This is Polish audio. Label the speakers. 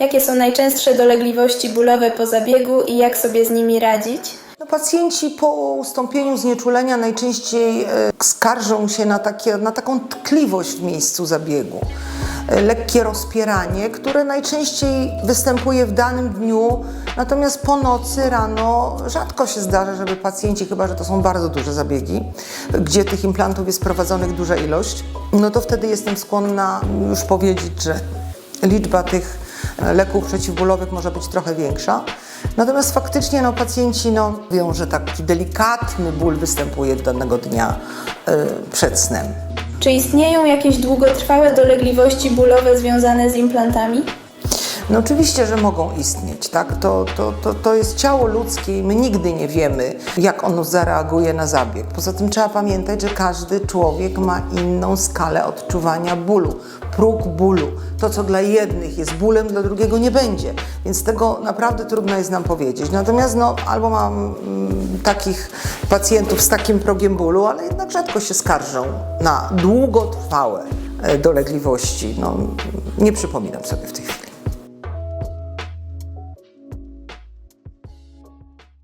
Speaker 1: Jakie są najczęstsze dolegliwości bólowe po zabiegu i jak sobie z nimi radzić?
Speaker 2: No, pacjenci po ustąpieniu znieczulenia najczęściej e, skarżą się na, takie, na taką tkliwość w miejscu zabiegu. E, Lekkie rozpieranie, które najczęściej występuje w danym dniu, natomiast po nocy, rano rzadko się zdarza, żeby pacjenci, chyba że to są bardzo duże zabiegi, gdzie tych implantów jest prowadzonych duża ilość, no to wtedy jestem skłonna już powiedzieć, że liczba tych leków przeciwbólowych może być trochę większa. Natomiast faktycznie no, pacjenci no, mówią, że taki delikatny ból występuje danego dnia y, przed snem.
Speaker 1: Czy istnieją jakieś długotrwałe dolegliwości bólowe związane z implantami?
Speaker 2: No oczywiście, że mogą istnieć, tak? To, to, to, to jest ciało ludzkie i my nigdy nie wiemy, jak ono zareaguje na zabieg. Poza tym trzeba pamiętać, że każdy człowiek ma inną skalę odczuwania bólu, próg bólu. To, co dla jednych jest bólem, dla drugiego nie będzie. Więc tego naprawdę trudno jest nam powiedzieć. Natomiast no, albo mam mm, takich pacjentów z takim progiem bólu, ale jednak rzadko się skarżą na długotrwałe e, dolegliwości. No, nie przypominam sobie w tej chwili.